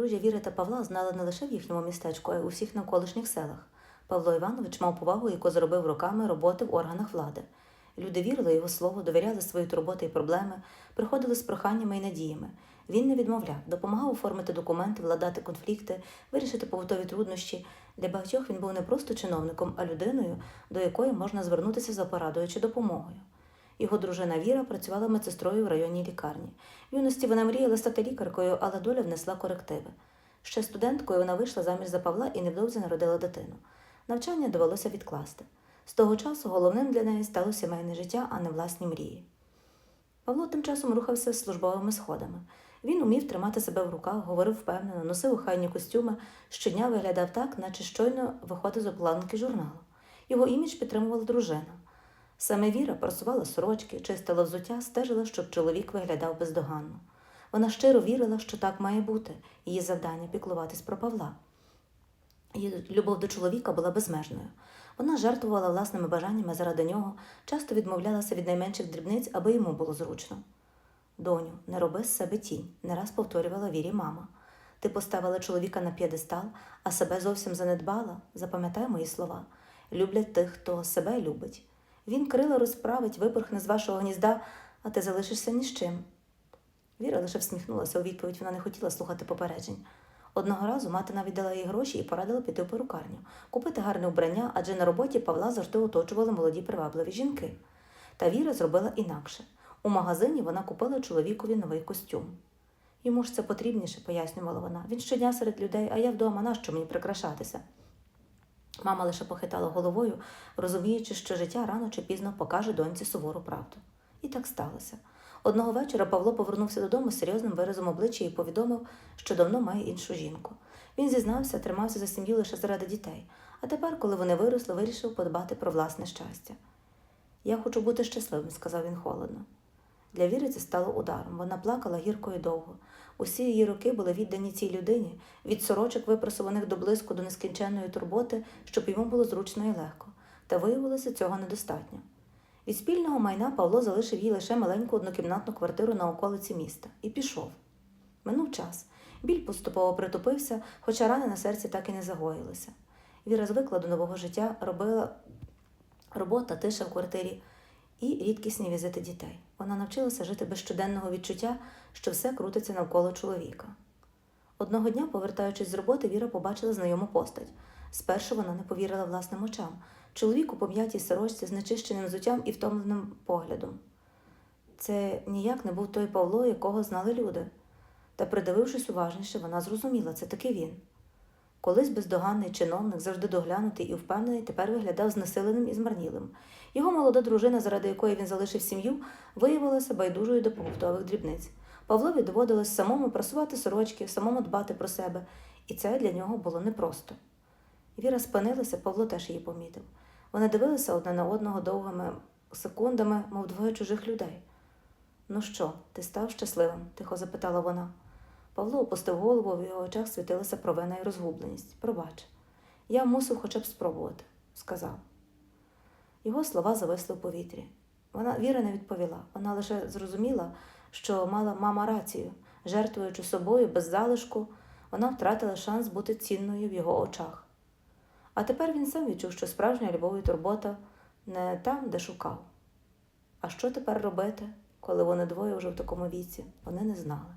Подружжя Віри та Павла знали не лише в їхньому містечку, а й у всіх навколишніх селах. Павло Іванович мав повагу, яку зробив роками роботи в органах влади. Люди вірили його слову, довіряли свої турботи і проблеми, приходили з проханнями і надіями. Він не відмовляв, допомагав оформити документи, владати конфлікти, вирішити побутові труднощі. Для багатьох він був не просто чиновником, а людиною, до якої можна звернутися за порадою чи допомогою. Його дружина Віра працювала медсестрою в районній лікарні. В юності вона мріяла стати лікаркою, але доля внесла корективи. Ще студенткою вона вийшла заміж за Павла і невдовзі народила дитину. Навчання довелося відкласти. З того часу головним для неї стало сімейне життя, а не власні мрії. Павло тим часом рухався службовими сходами. Він умів тримати себе в руках, говорив впевнено, носив охайні костюми, щодня виглядав так, наче щойно виходив з обкладинки журналу. Його імідж підтримувала дружина. Саме Віра просувала сорочки, чистила взуття, стежила, щоб чоловік виглядав бездоганно. Вона щиро вірила, що так має бути, її завдання піклуватись про Павла. Її любов до чоловіка була безмежною. Вона жертвувала власними бажаннями заради нього, часто відмовлялася від найменших дрібниць, аби йому було зручно. Доню, не роби з себе тінь, не раз повторювала вірі мама. Ти поставила чоловіка на п'єдестал, а себе зовсім занедбала. Запам'ятай мої слова. Люблять тих, хто себе любить. Він крила розправить, випорхне з вашого гнізда, а ти залишишся ні з чим. Віра лише всміхнулася у відповідь, вона не хотіла слухати попереджень. Одного разу мати навіть дала їй гроші і порадила піти в перукарню, купити гарне вбрання, адже на роботі Павла завжди оточували молоді привабливі жінки. Та Віра зробила інакше. У магазині вона купила чоловікові новий костюм. Йому ж це потрібніше, пояснювала вона. Він щодня серед людей, а я вдома, нащо мені прикрашатися? Мама лише похитала головою, розуміючи, що життя рано чи пізно покаже доньці сувору правду. І так сталося. Одного вечора Павло повернувся додому з серйозним виразом обличчя і повідомив, що давно має іншу жінку. Він зізнався, тримався за сім'ю лише заради дітей, а тепер, коли вони виросли, вирішив подбати про власне щастя. Я хочу бути щасливим, сказав він холодно. Для Віри це стало ударом. Вона плакала гірко і довго. Усі її роки були віддані цій людині, від сорочок, випросуваних до блиску до нескінченної турботи, щоб йому було зручно і легко. Та виявилося цього недостатньо. Від спільного майна Павло залишив їй лише маленьку однокімнатну квартиру на околиці міста і пішов. Минув час. Біль поступово притупився, хоча рани на серці так і не загоїлися. Віра звикла до нового життя, робила робота, тиша в квартирі і рідкісні візити дітей. Вона навчилася жити без щоденного відчуття, що все крутиться навколо чоловіка. Одного дня, повертаючись з роботи, Віра побачила знайому постать. Спершу вона не повірила власним очам. Чоловік у пом'ятій сорочці з нечищеним взуттям і втомленим поглядом. Це ніяк не був той Павло, якого знали люди. Та, придивившись уважніше, вона зрозуміла, це таки він. Колись бездоганний чиновник, завжди доглянутий і впевнений, тепер виглядав знесиленим і змарнілим. Його молода дружина, заради якої він залишив сім'ю, виявилася байдужою до побутових дрібниць. Павлові доводилось самому прасувати сорочки, самому дбати про себе, і це для нього було непросто. Віра спинилася, Павло теж її помітив. Вони дивилися одне на одного довгими секундами, мов двоє чужих людей. Ну що, ти став щасливим? тихо запитала вона. Павло опустив голову, в його очах світилася провина і розгубленість. Пробач, я мусив хоча б спробувати, сказав. Його слова зависли в повітрі. Вона Віра не відповіла. Вона лише зрозуміла, що мала мама рацію, жертвуючи собою без залишку, вона втратила шанс бути цінною в його очах. А тепер він сам відчув, що справжня любов і турбота не там, де шукав. А що тепер робити, коли вони двоє вже в такому віці, вони не знали.